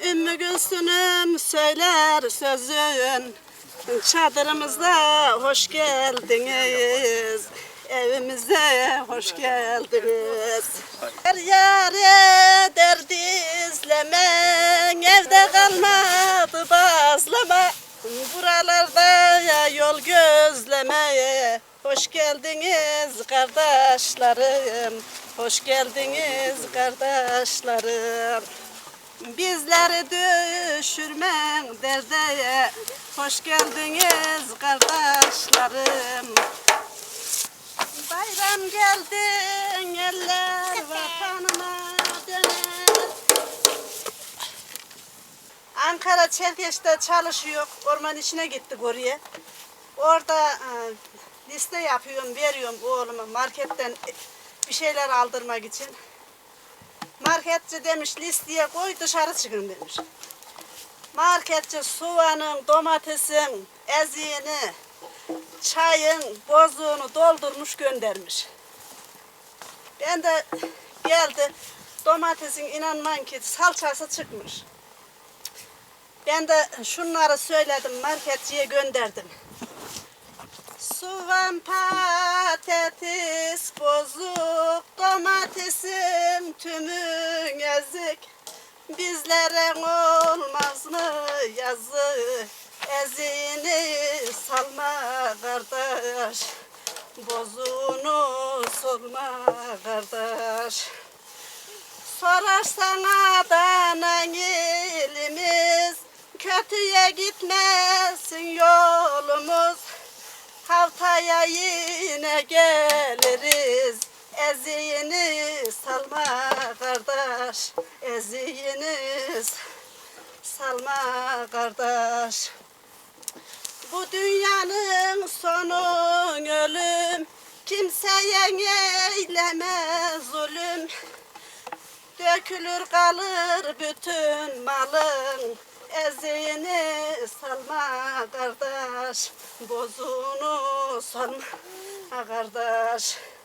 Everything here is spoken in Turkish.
Ümmü Gülsün'üm söyler sözün. Çadırımıza hoş geldiniz. Evimize hoş geldiniz. Her yare derdi izlemen Evde kalmadı bazlama. Buralarda yol gözlemeye. Hoş geldiniz kardeşlerim. Hoş geldiniz kardeşlerim Bizleri düşürmen derdeye Hoş geldiniz kardeşlerim Bayram geldi eller vatanına döner Ankara Çerkeş'te çalışıyor. Orman içine gittik oraya. Orada e, liste yapıyorum, veriyorum oğluma marketten bir şeyler aldırmak için. Marketçi demiş listeye koy dışarı çıkın demiş. Marketçi soğanın, domatesin, eziğini, çayın, bozuğunu doldurmuş göndermiş. Ben de geldi domatesin inanman ki salçası çıkmış. Ben de şunları söyledim marketçiye gönderdim. Soğan, patates, bozuk, domatesim tümün ezik. Bizlere olmaz mı yazık? Eziğini salma kardeş. Bozuğunu sorma kardeş. Sorarsan Adana ilimiz Kötüye gitmesin yolumuz Haftaya yine geliriz Eziğini salma kardeş Eziğini salma kardeş. Bu dünyanın sonu ölüm Kimseye eyleme zulüm. Dökülür kalır bütün malın Eziğini salma kardeş. Bozunu salma kardeş